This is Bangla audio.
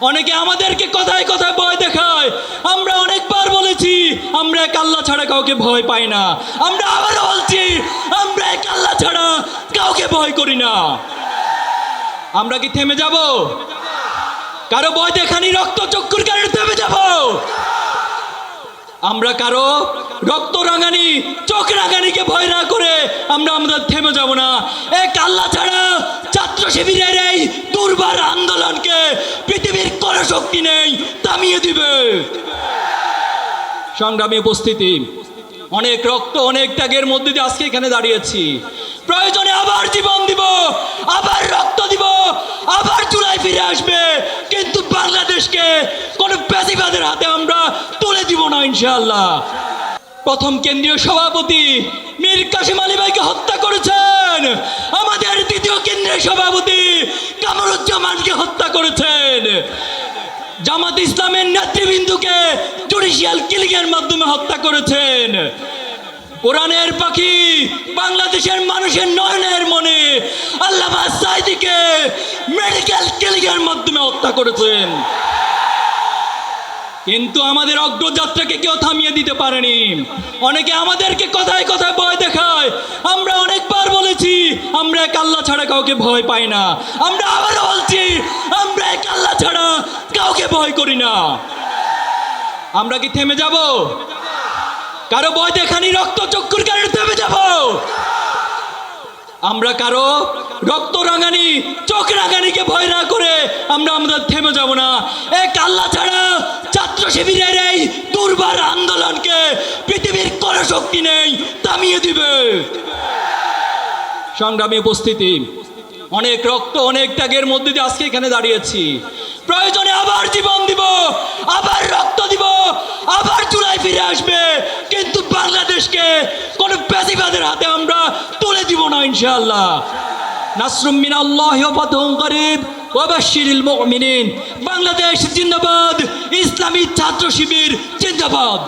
অনেকে আমাদেরকে কথায় কথায় ভয় দেখায়। আমরা অনেকবার বলেছি, আমরা এক আল্লাহ ছাড়া কাউকে ভয় পাই না। আমরা আবারও বলছি, আমরা এক আল্লাহ ছাড়া কাউকে ভয় করি না। আমরা কি থেমে যাব? কারও ভয় দেখানি রক্ত চক্ষুর কারণে থেমে যাব? আমরা কারও রক্ত রাঙানি, চোখ রাঙানিকে ভয় না করে আমরা আমাদের থেমে যাব না। এক আল্লাহ ছাড়া ছাত্র শিবিরের এই দুর্বার আন্দোলনকে কোনো শক্তি নেই, থামিয়ে দিবে। সংগ্রামী উপস্থিতি, অনেক রক্ত, অনেক ত্যাগের মধ্যে দিয়ে আজকে এখানে দাঁড়িয়েছি। প্রয়োজনে আবার জীবন দিব, আবার রক্ত দিব, আবার চুলায় ফিরে আসবে। কিন্তু বাংলাদেশকে কোনো বেশিবাদের হাতে আমরা তুলে দিব না, ইনশাআল্লাহ। প্রথম কেন্দ্রীয় সভাপতি মীর কাশিম আলী ভাইকে হত্যা করেছেন। আমাদের দ্বিতীয় কেন্দ্রীয় সভাপতি কামরুজ্জামানকে হত্যা করেছেন। জামাত ইসলামের নেতৃবৃন্দুকে জুডিশিয়াল কিলিংয়ের মাধ্যমে হত্যা করেছেন। কোরআনের পাখি বাংলাদেশের মানুষের নয়নের মনে আল্লামা সাইদিকে মেডিকেল কিলিংয়ের মাধ্যমে হত্যা করেছেন। কিন্তু আমাদের অগ্রযাত্রাকে কেউ থামিয়ে দিতে পারেনি। অনেকে আমাদেরকে কথায় কথায় ভয় দেখায়। আমরা অনেকবার বলেছি, আমরা এক আল্লাহ ছাড়া কাউকে ভয় পাই না। আমরা আবারও বলছি আমরা এক আল্লাহ ছাড়া কাউকে ভয় করি না। আমরা কি থেমে যাব? কারও ভয় দেখানি রক্ত চক্ষুর কারণে থেমে যাব? আমরা কারও রক্ত রাঙানি, চোখ রাঙানিকে ভয় না করে আমরা আমাদের থেমে যাব না। এক আল্লাহ ছাড়া ছাত্র শিবিরের এই দুর্বার আন্দোলনকে পৃথিবীর কোনো শক্তি নেই, থামিয়ে দিবে। সংগ্রামী উপস্থিতি, অনেক রক্ত, অনেক ত্যাগের মধ্যে দিয়ে আজকে এখানে দাঁড়িয়েছি। প্রয়োজনে আবার জীবন দিব, আবার রক্ত দিব, আবার চুলায় ফিরে আসবে। কিন্তু বাংলাদেশকে কোনো বেশিবাদের হাতে আমরা তুলে দিব না, ইনশাআল্লাহ। নাসরুম মিন আল্লাহ ফাতহুম করিব মুমিনিন। বাংলাদেশ জিন্দাবাদ, ইসলামী ছাত্র শিবির জিন্দাবাদ।